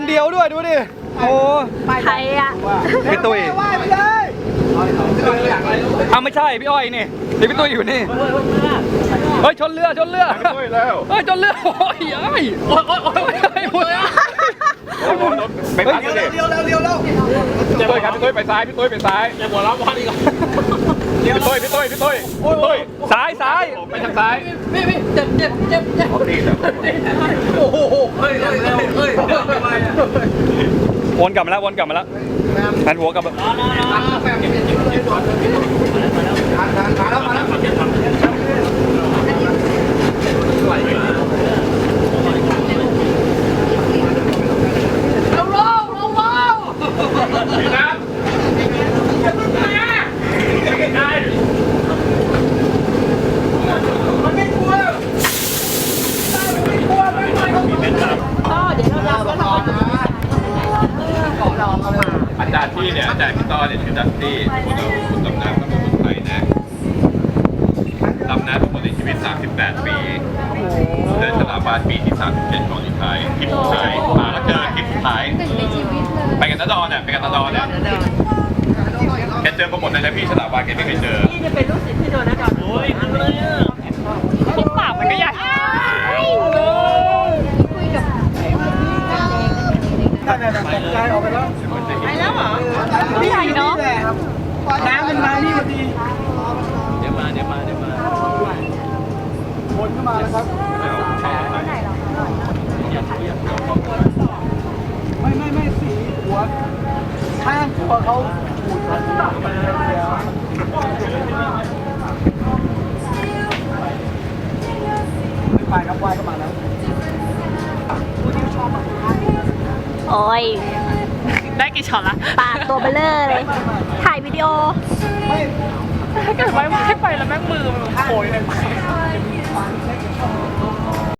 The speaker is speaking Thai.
คนเดียวด้วยดูดิ โอ้ใครอะพี่ตุ้ยเอาไม่ใช่พี่อ้อยนี่เดี๋ยวพี่ตุ้ยอยู่นี่ เฮ้ยชนเรือชนเรือตุ้ยแล้วเฮ้ยชนเรือโอ้ยไอ้ยโอ้ยโอ้ยโอ้ยโอ้ยหมดไปพักกันดิเร็วเร็วเร็วเร็วพี่ตุ้ยครับพี่ตุ้ยไปซ้ายพี่ตุ้ยไปซ้ายอย่าหัวเราะว่าดีกว่าพี่ตุ้ยพี่ตุ้ยพี่ตุ้ยพี่ตุ้ยซ้ายซ้ายไปทางซ้ายพี่พี่เจ็บเจ็บเจ็บเจ็บดีแล้วโอ้โหเฮ้ยเฮ้ยเฮ้ยเฮ้ยอะไรอะ วนกลับมาแล้ววนกลับมาแล้วหันหัวกลับมา อาจารย์พี่เนี่ยอาจารย์พี่ต้อเนี่ยชื่อดัตตี้คุณเอาคุณดำน้ำกับคนไทยนะดำน้ำมาในชีวิต 38 ปีเดินฉลามวาฬปีที่ 37 ของที่ไทยคลิปสุดท้ายมาแล้วเจอคลิปสุดท้ายไปกันตะดอนเนี่ยไปกันตะดอนเนี่ยแกเจอมาหมดเลยนะพี่ฉลามวาฬแกไม่เคยเจอพี่จะเป็นลูกศิษย์พี่โดนัทก่อนโอ้ยมันเลยอะ คิดปากมันก็ใหญ่ ไปแล้วเหรอพี่ใหญ่เนาะน้ำมันมานี่พอดีเดี๋ยวมาเดี๋ยวมาเดี๋ยวมาวนเข้ามาแล้วครับไม่ไม่ไม่สีหัวข้างตัวเขาขูดมันไปครับว่ายเข้ามาแล้ว โอ้ยได้กี่ช็อตละปากตัวเบลเลอร์เลย ถ่ายวิดีโอ ถ้าเกิดไว้ไม่ให้ไปแล้วแม่งมือมันโผล่เลย